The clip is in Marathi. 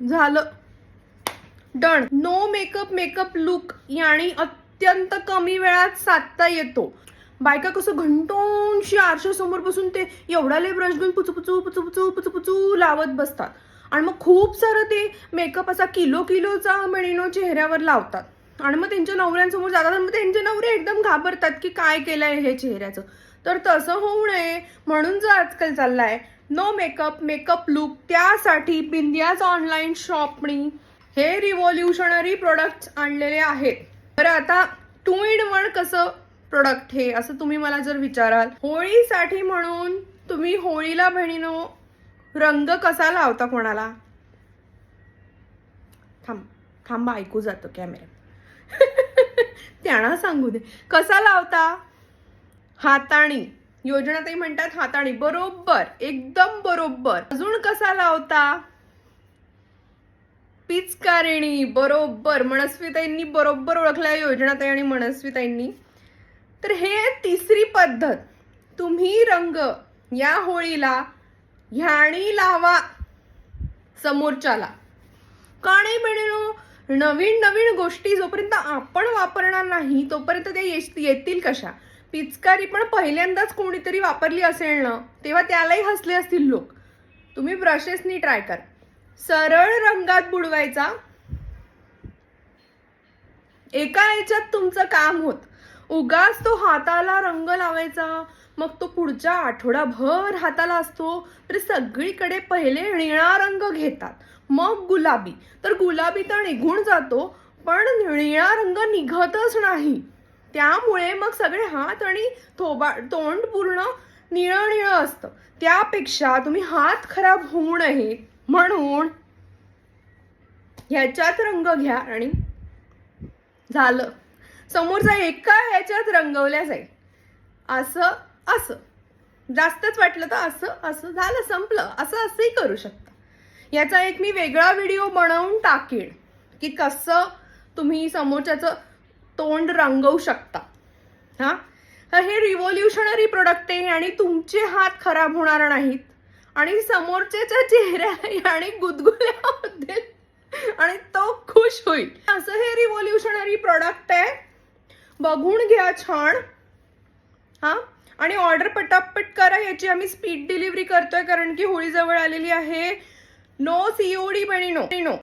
झालं. Done no makeup makeup look याने अत्यंत कमी वेळात साधता येतो. बायका कसं घंटोंशी आरशासमोर बसून ते एवढाले ब्रश घेऊन पुचू पुचू पुचू पुचू पुचू पुचू लावत बसतात. आणि मग खूप सारं ते मेकअप असा किलो किलोचा मेणिनो चेहऱ्यावर लावतात. आणि मग त्यांच्या नवऱ्यांसमोर जातात आणि मग त्यांचे नवरे एकदम घाबरतात की काय केलंय हे चेहऱ्याचं. तर तसं होऊ नये म्हणून जो आजकाल चाललाय नो मेकअप मेकअप लुक त्यासाठी बिंदियाज ऑनलाईन शॉपनी हे रिव्होल्युशनरी प्रोडक्ट्स आणलेले आहेत. तर आता टू इन वन कसं प्रोडक्ट हे असं तुम्ही मला जर विचाराल होळीसाठी म्हणून तुम्ही होळीला बहिणीनो रंग कसा लावता कोणाला? थांब थांबा ऐकू जातो कॅमेरा त्यांना सांगू दे. कसा लावता? हाताणी. योजनाताई म्हणतात हाताणी. बरोबर. एकदम बरोबर. अजून कसा लावता? पिचकारिणी. बरोबर. मनस्विताईंनी बरोबर ओळखल्या योजनाताई आणि मनस्विताईंनी. तर हे तिसरी पद्धत. तुम्ही रंग या होळीला ह्याणी लावा समोरच्याला. का नाही बहिणीनो? नवीन नवीन गोष्टी जोपर्यंत आपण वापरणार नाही तोपर्यंत ते येतील कशा? पिचकारी पण पहिल्यांदाच कोणीतरी वापरली असेल ना तेव्हा त्यालाही हसले असतील लोक. तुम्ही ब्रशेसनी ट्राय करा. सरळ रंगात बुडवायचा. एका याच्यात तुमचं काम होत. उगाच तो हाताला रंग लावायचा. मग तो पुढच्या आठवडाभर हाताला असतो तरी सगळीकडे पहिले निळा रंग घेतात. मग गुलाबी. तर गुलाबी तर निघून जातो पण निळा रंग निघतच नाही. त्यामुळे मग सगळे हात आणि थोबा तोंड पूर्ण निळं निळं असतं. त्यापेक्षा तुम्ही हात खराब होऊ नये. म्हणून ह्याच्यात रंग घ्या आणि झालं. समोरचा एका ह्याच्यात रंगवल्या जाईल. असं असं. जास्तच वाटलं तर असं असं झालं संपलं. असं असंही करू शकता. याचा एक मी वेगळा व्हिडिओ बनवून टाकेन. की कसं तुम्ही समोरच्याचं तोंड रंगवू शकता. हा? तर हे रिव्होल्युशनरी प्रोडक्ट आहे आणि तुमचे हात खराब होणार नाहीत. आणि समोरच्याच्या चेहऱ्या आणि गुदगुल्यामध्ये आणि तो खुश होईल. असं हे रिव्होल्युशनरी प्रोडक्ट आहे. बघून घ्या छान. हा? आणि ऑर्डर पटापट करा याची आम्ही स्पीड डिलिव्हरी करतोय कारण की होळी जवळ आलेली आहे. नो सीओडी बणी नो नो